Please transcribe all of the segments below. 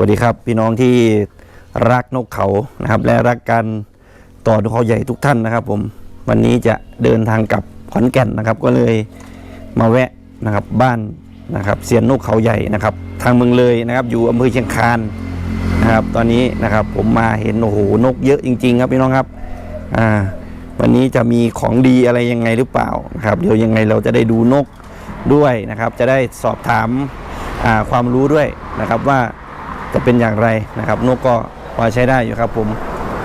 วัสดีครับพี่น้องที่รักนกเขานะครับ และรักการต่อนกเขาใหญ่ทุกท่านนะครับ ผมวันนี้จะเดินทางกลับขอนแก่นนะครับ ก็เลยมาแวะนะครับบ้านนะครับเสียนนกเขาใหญ่นะครับ ทางเมืองเลยนะครับ อยู่อำเภอเชียงคานนะครับ ตอนนี้นะครับผมมาเห็นโอ้โหนกเยอะจริง ๆ ครับพี่น้องครับอ่าวันนี้จะมีของดีอะไรยังไงหรือเปล่านะครับ เดี๋ยวยังไงเราจะได้ดูนกด้วยนะครับ จะได้สอบถามความรู้ด้วยนะครับว่า จะเป็นอย่างไรนะครับนกก็พอใช้ได้อยู่ครับผม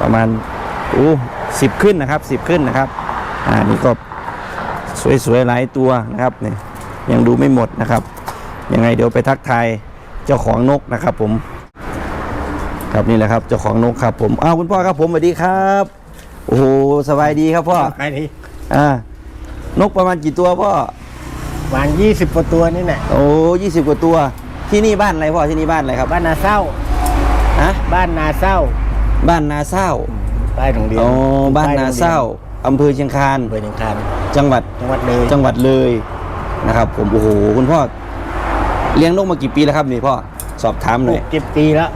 ประมาณอู้สิบขึ้นนะครับสิบขึ้นนะครับอ่านี่ก็สวยๆหลายตัวนะครับเนี่ยยังดูไม่หมดนะครับยังไงเดี๋ยวไปทักทายเจ้าของนกนะครับผม ครับนี่แหละครับเจ้าของนกครับผมอ้าวคุณพ่อครับผมสวัสดีครับโอ้โหสบายดีครับพ่อไปดิอ่านกประมาณกี่ตัวพ่อวางยี่สิบกว่าตัวนี่แหละโอ้ยี่สิบกว่าตัว ที่นี่บ้านอะไรพ่อที่นี่บ้านอะไรครับบ้านนาเศร้าฮะบ้านนาเศร้า บ้านนาเศร้าป้ายโรงเรียนอ๋อบ้านนาเศร้าอำเภอเชียงคานอำเภอเชียงคานจังหวัดจังหวัดเลยจังหวัดเลยนะครับ ผมโอ้โหคุณพ่อเลี้ยงนกมากี่ปีแล้วครับนี่พ่อสอบถามหหน่อยกเจ็ดปีแล้ว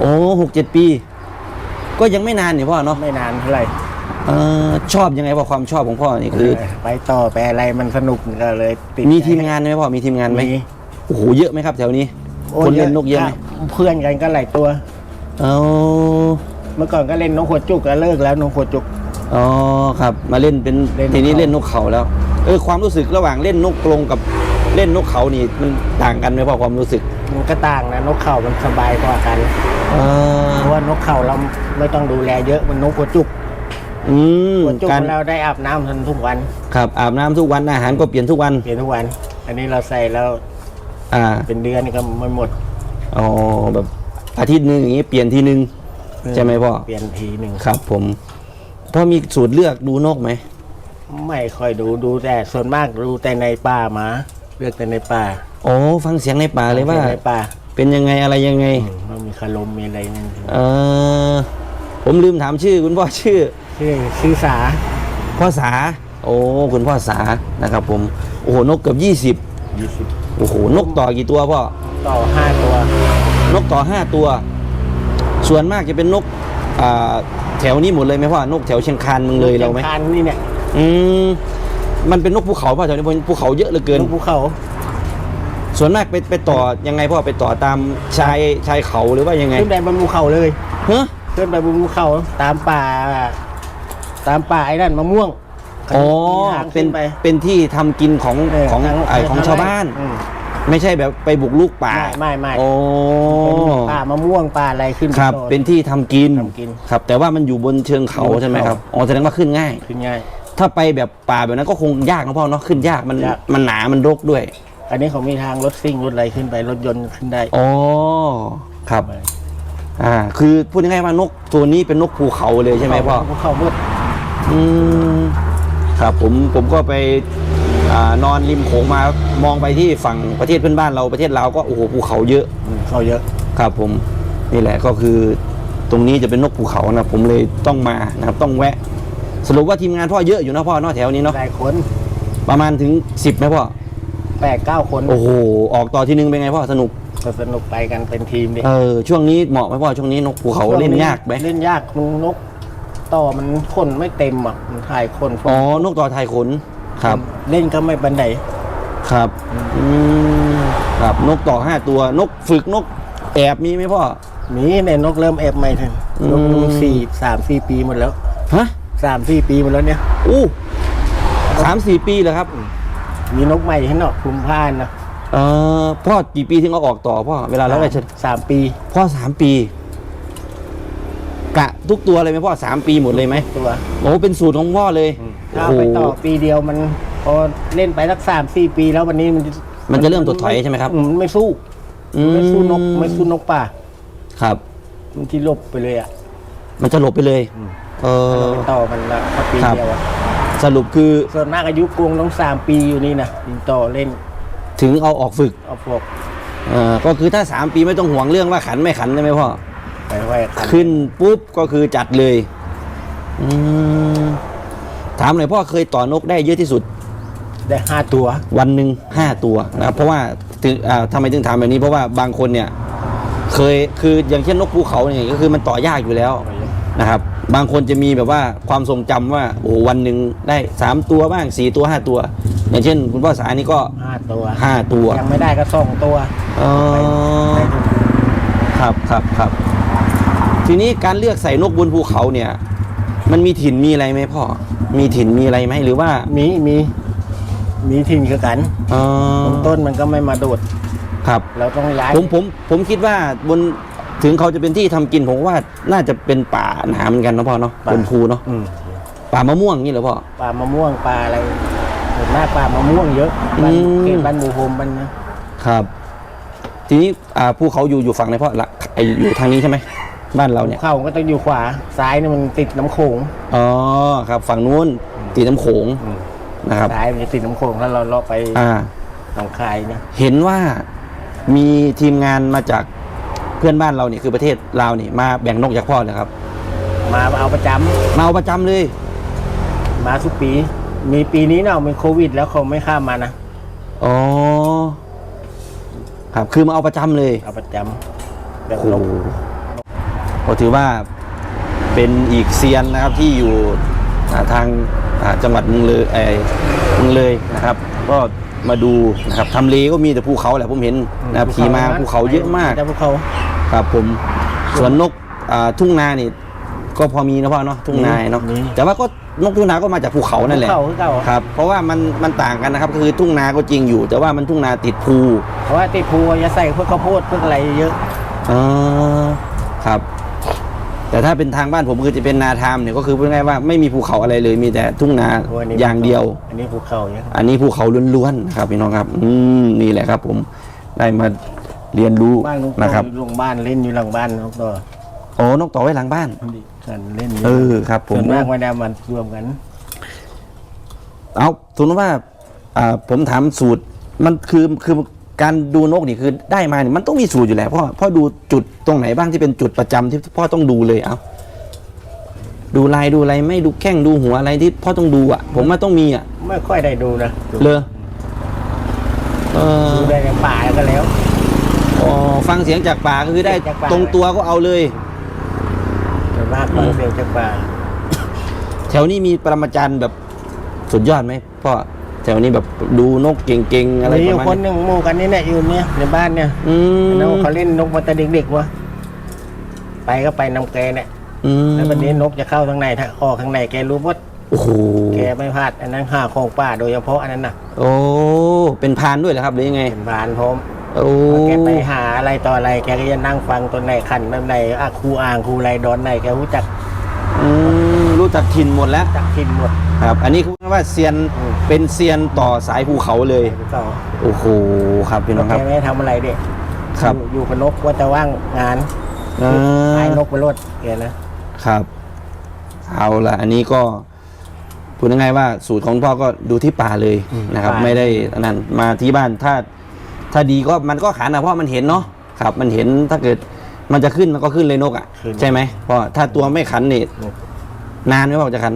โอ้หกเจ็ดปี ก็ยังไม่นานนี่พ่อเนาะไม่นานเท่าไหร่เออชอบยังไงพ่อความชอบของพ่อนี่คือ ไปต่อไปอะไรมันสนุกก็เลยติดมีใจทีมงานไหมพ่อมีทีมงานไหมมี โอ้โหเยอะไหมครับ แถวนี้โอ้คนเล่นนกเยอะไหมเพื่อนกันก็หลายตัวเอาเมื่อก่อนก็เล่นนกหัวจุกก็เลิกแล้วนกหัวจุกอ๋อครับ มาเล่นเป็นเล่นนกทีนี้เขาเล่นนกเขาแล้ว เออความรู้สึกระหว่างเล่นนกกรงกับเล่นนกเขานี่มันต่างกันไหมพ่อความรู้สึกมันก็ต่างนะนกเขามันสบายกว่ากันเออเพราะว่านกเขาเราไม่ต้องดูแลเยอะมันนกหัวจุกอืมหัวจุกการเราได้อาบน้ำทันทุกวัน ครับอาบน้ำทุกวันอาหารก็เปลี่ยนทุกวันเปลี่ยนทุกวัน อันนี้เราใส่แล้ว อ่าเป็นเดือนก็ไม่หมดอ๋อแบบอาทิตย์หนึ่งอย่างนี้เปลี่ยนทีนึง ใช่ไหมพ่อ เปลี่ยนทีหนึ่งครับ ผมพ่อมีสูตรเลือกดูนกไหมไม่ค่อยดูดูแต่ส่วนมากดูแต่ในป่ามาเลือกแต่ในป่าอ๋อฟังเสียงในป่าเลยว่า ในป่าเป็นยังไงอะไรยังไง อืมมันมีคารมมีอะไรนั่นเออผมลืมถามชื่อคุณพ่อชื่อ ชื่อชื่อสาพ่อสา โอ้ คุณพ่อสานะครับผม โอ้โหนกเกือบยี่สิบยี่สิบ โอ้โหนกต่อกี่ตัวพ่อต่อห้าตัวนกต่อห้าตัว ส่วนมากจะเป็นนกอ่าแถวนี้หมดเลยไหมพ่อนกแถวเชียงคานเมืองเลยเราไหมนกคันนี่เนี่ยอืมมันเป็นนกภูเขาป่ะแถวนี้ภูเขาเยอะเหลือเกินนกภูเขา ส่วนมากไปไปต่อยังไงพ่อไปต่อตามชายชายเขาหรือว่ายังไงขึ้นไปบนภูเขาเลยเฮ้ยขึ้นไปบนภูเขาตามป่า ตามป่าไอ้นั่นมะม่วง อ๋อมีทางเป็ขึ้นไป เป็นที่ทำกินของเของทางไอของทชาวบ้าน อืมไม่ใช่แบบไปบุกลุกป่าไม่ไม่ไม่โอ้เป็นป่ามะม่วงป่าอะไรขึ้นไปครับต่อ เป็นที่ทำกินทำกินครับ แต่ว่ามันอยู่บนเชิงเขาบนเขา ใช่ไหมครับอ๋อแสดงว่าขึ้นง่าย ขึ้นง่าย ถ้าไปแบบป่าแบบนั้นก็คงยากนะพ่อเนาะขึ้นยากมันยาก มันหนามันรกด้วยอันนี้เขามีทางรถซิ่งรถอะไรขึ้นไปรถยนต์ขึ้นได้อ๋อครับอ่าคือพูดง่ายๆว่านกตัวนี้เป็นนกภูเขาเลยใช่ไหมพ่อ ภูเขามืดอืม ครับผมผมก็ไปอานอนริมโขงมามองไปที่ฝั่งประเทศเพื่อนบ้านเราประเทศลาวก็โอ้โหภูเขาเยอะอืมเขาเยอะครับผมนี่แหละก็คือตรงนี้จะเป็นนกภูเขานะผมเลยต้องมานะครับต้องแวะ สรุปว่าทีมงานพ่อเยอะอยู่นะพ่อเนอะแถวนี้เนาะหลายคนประมาณถึงสิบไหมพ่อแปดเก้าคนโอ้โหออกต่อทีนึงเป็นไงพ่อสนุกก็สนุกไปกันเป็นทีมดิเออช่วงนี้เหมาะไหมพ่อช่วงนี้นกภูเขาเล่นยากไหมเล่นยากมันนก ต่อมันคนไม่เต็มอะมันถ่ายคนอ๋อนกต่อไทยขนครับ เล่นก็ไม่บันไดครับอืมครับนกต่อห้าตัวนกฝึกนกแอบมีไหมพ่อ มีเนี่ยนกเริ่มเอฟใหม่ทันอืมนกมันสี่สามสี่ปีหมดแล้วฮะสามสี่ปีหมดแล้วเนี่ยอู้สามสี่ปีเลยครับ มีนกใหม่ให้นอกคุมผ้านนะเออพ่อกี่ปีถึงเอาออกต่อพ่อเวลาเราได้เชิญสามปี พ่อสามปี กะทุกตัวเลยไหมพ่อสามปีหมดเลยไหมตัวโอ้เป็นสูตรของพ่อเลยถ้าโอ้โหไปต่อปีเดียวมันพอเล่นไปสักสามสี่ปีแล้ววันนี้มันมันจะเริ่มถดถอยใช่ไหมครับอืมันไม่สู้อืไม่สู้นกไม่สู้นกป่า ครับ มันที่หลบไปเลยอะ มันจะหลบไปเลย เออไปต่อมันละแค่ปีครับเดียวอะสรุปคือส่วนมากอายุกงต้องสามปีอยู่นี่นะยิงต่อเล่น ถึงเอาออกฝึกเอาพวกเออก็คือถ้าสามปีไม่ต้องห่วงเรื่องว่าขันไม่ขันใช่ไหมพ่อ ไปไว้ขันขึ้นปุ๊บก็คือจัดเลยอมถามหน่อยพ่อเคยต่อนกได้เยอะที่สุด ได้ห้าตัว วันหนึ่งห้าตัวนะครับเพราะว่าถึงอ่าทำไมถึงถามแบบนี้เพราะว่าบางคนเนี่ยเคเคยคืออย่างเช่นนกภูเขาเนี่ยก็คือมันต่อยากอยู่แล้วนะครับ บางคนจะมีแบบว่าความทรงจำว่าโอ้โหวันหนึ่งได้สามตัวบ้างสี่ตัวห้าตัว อย่างเช่น คุณพ่อสานี่ก็ห้าตัวห้าตัวยังไม่ได้ก็สองตัว อ๋อได้ดู ครับครับครับ ทีนี้การเลือกใส่นกบนภูเขาเนี่ย มันมีถิ่นมีอะไรไหมพ่อ มีถิ่นมีอะไรไหมหรือว่ามีมีมีทิ้งคือกันอ๋อต้นมันก็ไม่มาโดดครับ เราต้องย้ายผมผมผมคิดว่าบนถึงเขาจะเป็นที่ทำกินผมว่าน่าจะเป็นป่าหนาเหมือนกันเนาะพ่อเนาะบนภูเนาะอืมป่ามะม่วงนี่เหรอพ่อปลามะม่วงปลาอะไรส่วนมากปลามะม่วงเยอะบ้านอืมเขตบ้านบูโฮมบ้านนะครับ ทีนี้อ่าภูเขาอยู่อยู่ฝั่งไหนพ่อละไออยู่ทางนี้ใช่ไหม บ้านเราเนี่ย เข้าก็ต้องอยู่ขวา ซ้ายนี่มันติดน้ำโขงอ๋อครับ ฝั่งนู้นตีน้ำโขงนะครับซ้ายมันจะติดน้ำโขงถ้าเราเลาะไปอ่าหนองคายเนี่ยเห็นว่ามีทีมงานมาจากเพื่อนบ้านเราเนี่ยคือประเทศลาวนี่มาแบ่งนกจากพ่อเลยครับ มาเอาประจำมาเอาประจำเลย มาทุกปี มีปีนี้เนาะมีโควิด แล้วเขาไม่ข้ามมานะอ๋อครับคือมาเอาประจำเลย เอาประจำแบบโอ้ลโหงก็ ถือว่าเป็นอีกเซียนนะครับที่อยู่อ่าทางอ่าจังหวัดเมึงเลยเอ่อเมึงเลยนะครับ ก็มาดูนะครับทำเลก็มีแต่ภูเขาแหละผมเห็นนะครับขี่มาภูเขาเยอะมากแต่ภูเขาครับผมสวนนกอ่าทุ่งนานี่ก็พอมีนะพ่อเนาะทุ่งนาเนาะมีแต่ว่าก็นกทุ่งนาก็มาจากภูเขานั่นแหละภูเขาคือเก่าครับเพราะว่ามันมันต่างกันนะครับก็คือทุ่งนาก็จริงอยู่ แต่ว่ามันทุ่งนาติดภูเพราะว่าติดภูจะใส่พวกข้าวโพดพวกอะไรเยอะอ๋อครับ แต่ถ้าเป็นทางบ้านผมคือจะเป็นนาทามเนี่ยก็คือพูดง่ายๆว่าไม่มีภูเขาอะไรเลยมีแต่ทุ่งนาโอันนี้อย่างเดียว อันนี้ภูเขาเนี่ยอันนี้ภูเขาล้วนๆนะครับพี่น้องครับ อืมนี่แหละครับ ผมได้มาเรียนรู้บ้านลุงนะครับอยู่หลังบ้านเล่นอยู่หลังบ้านนกตัวโอ้นกต่อไว้หลังบ้าน กันเล่นยู่เออครับผม ส่วนมากไม่ได้มารวมกัน เอาสมมติว่าอ่าผมถามสูตรมันคือคือ การดูนกนี่คือได้มาเนี่ยมันต้องมีสูตรอยู่แล้วพ่อพ่อดูจุดตรงไหนบ้างที่เป็นจุดประจำที่พ่อต้องดูเลยเอาดูลายดูอะไรไม่ดูแข้งดูหัวอะไรที่พ่อต้องดูอะ ผมว่าต้องมีอะไม่ค่อยได้ดูนะเลยเออดูได้ในป่าก็แล้วอ๋อฟังเสียงจากป่าก็คือได้จากป่าตรงตัวก็เอาเลยส่วนมากฟังเสียงจากป่าแถวนี้มีปรมาจารย์แบบสุดยอดไหมพ่อ แถวนี้แบบดูนกเก่งๆอะไรมีปอยู่ระมาณคนหนี้นึ่งหมู่กันนี่แหละอยู่เนี่ยในบ้านเนี่ยอืมแล้วเขาเล่นนกมาแต่เด็กๆวะไปก็ไปนำแกเนี่ยอืมแล้ววันนี้นกจะเข้าทางในถ้าออกทางในแกรู้หมดโอ้โหแกไม่พลาด อันนั้นห้าของป่าโดยเฉพาะอันนั้นน่ะโอ้เป็นพรานด้วยเหรอครับหรือยังไง เป็นพรานพร้อมโอ้แกไปหาอะไรต่ออะไร แกก็จะนั่งฟังตัวไหนขันแบบไหนอะครูอ่างครูไรดอนไหนแกรู้จักอืมรู้จักถิ่นหมดแล้ว จักทินหมด ครับ อันนี้คือว่าเซียนอืม เป็นเซียนต่อสายภูเขาเลยก็โอ้โหครับพี่น้องคแกรับ ไม่ได้ทำอะไรเด็กครับ อยู่อยู่กับนกว่าจะว่างงานอ่าขายนกไปรดแกนะ ครับ เอาละอันนี้ก็พูดง่ายๆว่าสูตรของพ่อก็ดูที่ป่าเลยนะครับไม่ได้อันนั้นมาที่บ้านถ้าถ้าดีก็มันก็ขันนะเพราะมันเห็นเนาะครับ มันเห็นถ้าเกิดมันจะขึ้นมันก็ขึ้นเลยนกอะใช่ไหมเพราะถ้าตัวไม่ขันนี่นานไหมพ่อจะขัน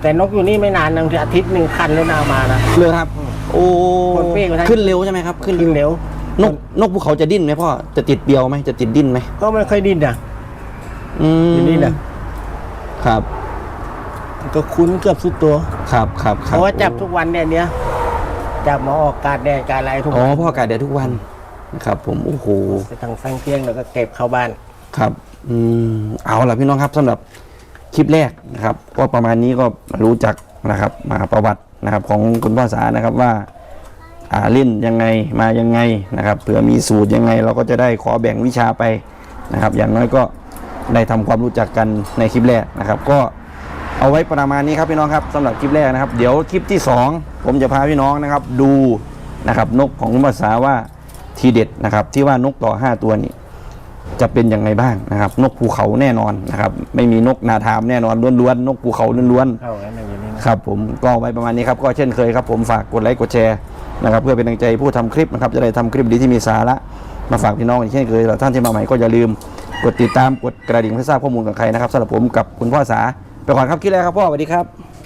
แต่นกอยู่นี่ไม่นานนะอาทิตย์หนึ่งคันแล้วนามานะเลยครับ โอ้คนเป้กว่าท่านขึ้นเร็วใช่ไหมครับ ขึ้นขึ้นเร็ว นกนกภูเขาจะดิ้นไหมพ่อจะติดเบียวไหมจะติดดิ้นไหมก็ไม่ค่อยดิ้นนะ อืมอยู่นี่นะครับก็คุ้นเกือบสุดตัว ครับครับคเพรับราะว่าจับทุกวันเนี่ยเนี้ยจับมาออกการแดดการอะไรทุกอ๋อวันพ่ออากาศแดดทุกวันนะครับ ผมโอ้โห ไปทางฟังเที่ยงแล้วก็เก็บเข้าบ้าน ครับ อืม เอาล่ะพี่น้องครับสำหรับ คลิปแรกนะครับ ก็ประมาณนี้ก็รู้จักนะครับมาประวัตินะครับของคุณพ่อสานะครับว่าอาเล่นยังไงมายังไงนะครับเผื่อมีสูตรยังไง เราก็จะได้ขอแบ่งวิชาไปนะครับ อย่างน้อยก็ได้ทำความรู้จักกันในคลิปแรกนะครับ ก็เอาไว้ประมาณนี้ครับพี่น้องครับสำหรับคลิปแรกนะครับ เดี๋ยวคลิปที่สองผมจะพาพี่น้องนะครับ ดูนะครับนกของคุณภาษาว่าทีเด็ดนะครับ ที่ว่านกต่อ 5 ตัวนี้ จะเป็นยังไงบ้างนะครับ นกภูเขาแน่นอนนะครับ ไม่มีนกนาทามแน่นอนล้วนๆนกภูเขาล้วนๆเข้ากันอย่างนี้นะครับผมก็ไว้ประมาณนี้ครับก็เช่นเคยครับผมฝากกดไลค์กดแชร์นะครับเพื่อเป็นกำลังใจผู้ทำคลิปนะครับจะได้ทำคลิปดีที่มีสาระมาฝากพี่น้องอีกเช่นเคยแล้วท่านที่มาใหม่ก็อย่าลืมกดติดตามกดกระดิ่งเพื่อทราบข้อมูลของใครนะครับสำหรับผมกับคุณพ่อสาไปก่อนครับคลิปแรกครับพ่อสวัสดีครับ